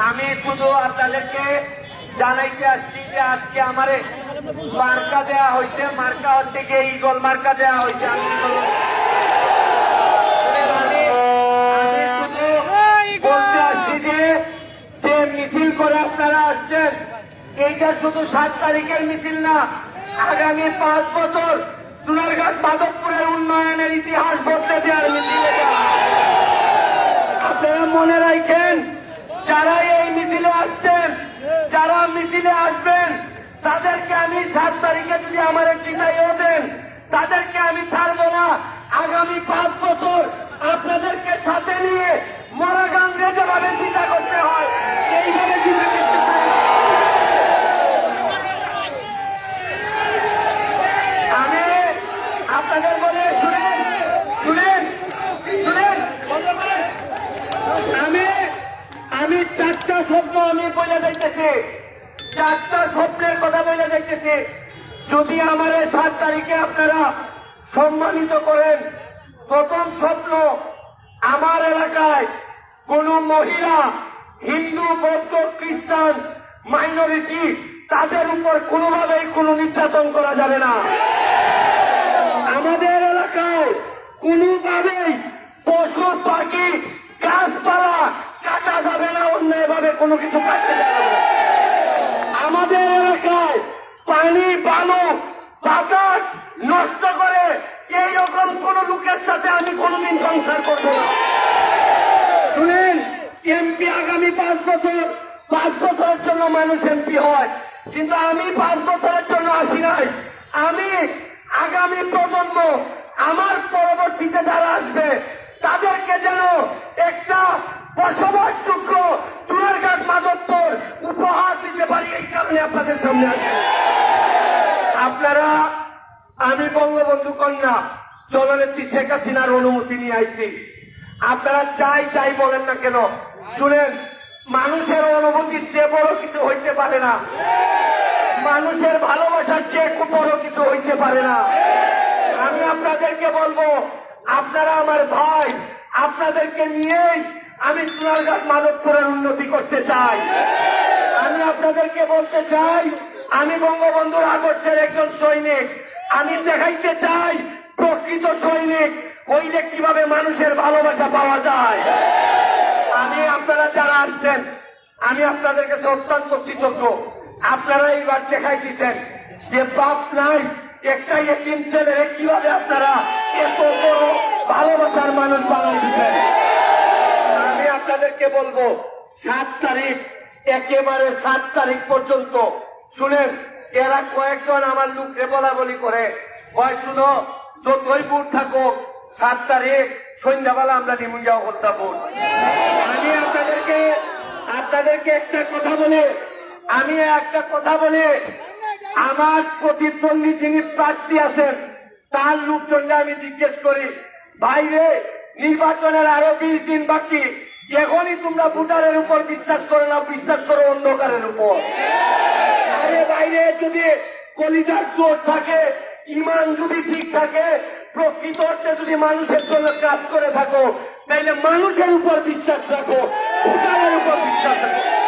আমি শুধু আপনাদেরকে জানাইতে আসছি যে আজকে আমারে মার্কা দেয়া হয়েছে মার্কা হচ্ছে গিয়ে ইগল মার্কা দেয়া হয়েছে আমি ইগল- আমি আমি শুধু বলতে আসছি যে যে মিছিল করে আপনারা আসছেন এইটা শুধু সাত তারিখের মিছিল না আগামী পাঁচ বছর সোনারঘাট মাধবপুরের উন্নয়নের ইতিহাস বদলে দেওয়ার মিছিল আপনারা মনে রাখেন যারা এই মিছিলে আসতেন যারা মিছিলে আসবেন, তাদেরকে আমি সাত তারিখে যদি আমার চিঠাইও দেন, তাদেরকে আমি ছাড়বো না। আগামী পাঁচ বছর আপনাদেরকে সাথে নিয়ে মরা গান্ধে যেভাবে চিন্তা করতে হয় এইভাবে চিন্তা করতে চাই। আমি আপনাদের বলে শুনেন শুনেন শুনেন বন্ধ করেন। আমি আমি চারটা স্বপ্ন আমি বলে যাইতেছি। চারটা স্বপ্নের কথা বলে যাইতেছি। যদি আমার এই সাত তারিখে আপনারা সম্মানিত করেন, প্রথম স্বপ্ন আমার এলাকায় কোন মহিলা, হিন্দু, বৌদ্ধ, খ্রিস্টান, মাইনরিটি, তাদের উপর কোনোভাবেই কোনো নির্যাতন করা যাবে না। আমাদের এলাকায় কোনোভাবেই পশু, পাখি, গাছপালা যাবে না, অন্যায়ভাবে কোনো কিছু না। আমাদের এলাকায় পানি, বালু, বাতাস নষ্ট করে এই রকম কোন লোকের সাথে আমি কোনোদিন সংসার করব না। শুনেন এমপি আগামী পাঁচ বছর, পাঁচ বছরের জন্য মানুষ এমপি হয়, কিন্তু আমি পাঁচ বছরের জন্য আসি নাই। আমি আগামী প্রজন্ম, আমার পরবর্তীতে যারা আসবে, তাদেরকে যেন বসবাসযোগ্য চুয়ারঘাট মাধবপুর উপহার দিতে পারি এই কারণে আপনাদের সামনে আসি আপনারা, আমি বঙ্গবন্ধু কন্যা জননেত্রী শেখ হাসিনার অনুমতি নিয়ে আইছি। আপনারা চাই চাই বলেন না কেন, শুনেন, মানুষের অনুমতির চেয়ে বড় কিছু হইতে পারে না, মানুষের ভালোবাসার চেয়ে খুব বড় কিছু হইতে পারে না। আমি আপনাদেরকে বলব, আপনারা আমার ভাই, আপনাদেরকে নিয়েই আমি সোনারঘাট মাধবপুরের উন্নতি করতে চাই। আমি আপনাদেরকে বলতে চাই, আমি বঙ্গবন্ধুর আদর্শের একজন সৈনিক। আমি দেখাইতে চাই, প্রকৃত সৈনিক হইলে কীভাবে মানুষের ভালোবাসা পাওয়া যায়। আমি, আপনারা যারা আসছেন, আমি আপনাদের কাছে অত্যন্ত কৃতজ্ঞ। আপনারা এইবার দেখাই দিচ্ছেন যে বাপ নাই একটা এতিম ছেলে কীভাবে আপনারা এত বড় ভালোবাসার মানুষ বানাই দিচ্ছেন আপনাদেরকে বলব, সাত তারিখ, একেবারে সাত তারিখ পর্যন্ত। শুনেন, এরা কয়েকজন আমার লোককে বলা বলি করে। কয়, শুনো, যতই বুট থাকো সাত তারিখ, সন্ধ্যাবেলা আমরা নিমুঞ্জাও করতাম আমি আপনাদেরকে আপনাদেরকে একটা কথা বলে। আমি একটা কথা বলে। আমার প্রতিদ্বন্দ্বী যিনি প্রার্থী আছেন, তার লোকজনকে আমি জিজ্ঞেস করি বাইরে নির্বাচনের আরও বিশ দিন বাকি এখনই তোমরা ভোটারের উপর বিশ্বাস করো না বিশ্বাস করো অন্ধকারের উপর। বাইরে যদি কলিজার জোর থাকে, ইমান যদি ঠিক থাকে, প্রকৃত অর্থে যদি মানুষের জন্য কাজ করে থাকো, তাইলে মানুষের উপর বিশ্বাস রাখো, ভোটারের উপর বিশ্বাস রাখো।